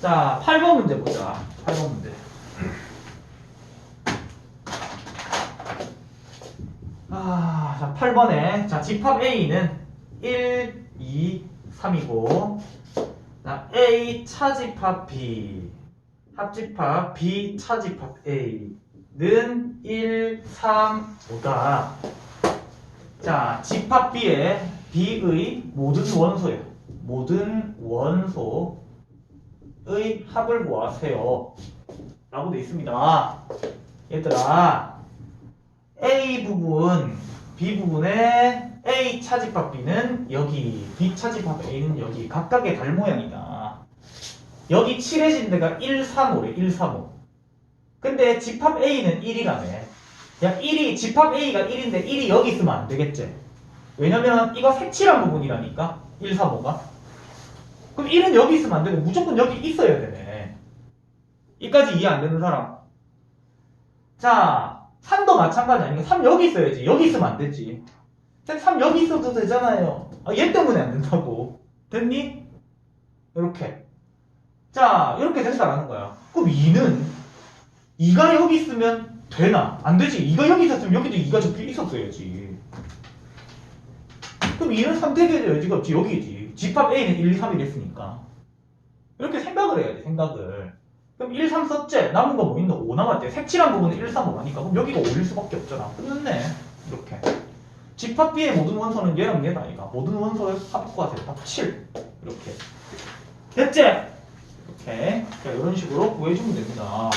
자, 8번 문제 보자. 8번 문제. 아, 자, 8번에 자, 집합 A는 1, 2, 3이고 자, A 차집합 B 합집합 B 차집합 A는 1, 3, 5다. 자, 집합 B의 B의 모든 원소예요. 모든 원소 의 합을 구하세요. 라고 돼 있습니다. 얘들아, A 부분, B 부분에 A 차집합 B는 여기, B 차집합 A는 여기 각각의 달 모양이다. 여기 칠해진 데가 1, 3, 5래, 1, 3, 5. 근데 집합 A는 1이라며. 야, 1이, 집합 A가 1인데 1이 여기 있으면 안 되겠지? 왜냐면 이거 색칠한 부분이라니까? 1, 3, 5가. 그럼 1은 여기 있으면 안 되고 무조건 여기 있어야 되네. 이까지 이해 안 되는 사람. 자, 3도 마찬가지 아니까 3 여기 있어야지. 여기 있으면 안 되지. 3 여기 있어도 되잖아요. 아, 얘 때문에 안 된다고. 됐니? 이렇게. 자, 이렇게 된다라는 거야. 그럼 2는 2가 여기 있으면 되나? 안 되지. 2가 여기 있었으면 여기도 2가 적혀 있었어야지. 그럼 2는 3 되게 여지가 없지. 여기지. 집합 A는 1, 2, 3이 됐으니까. 이렇게 생각을 해야 돼, 생각을. 그럼 1, 3 썼지? 남은 거 뭐 있노? 5 남았대. 색칠한 부분은 1, 3, 5 하니까. 그럼 여기가 5일 수밖에 없잖아. 끝났네. 이렇게. 집합 B의 모든 원소는 얘랑 얘다, 이가. 모든 원소의 합과 대답 7. 이렇게. 됐지? 이렇게. 자, 이런 식으로 구해주면 됩니다.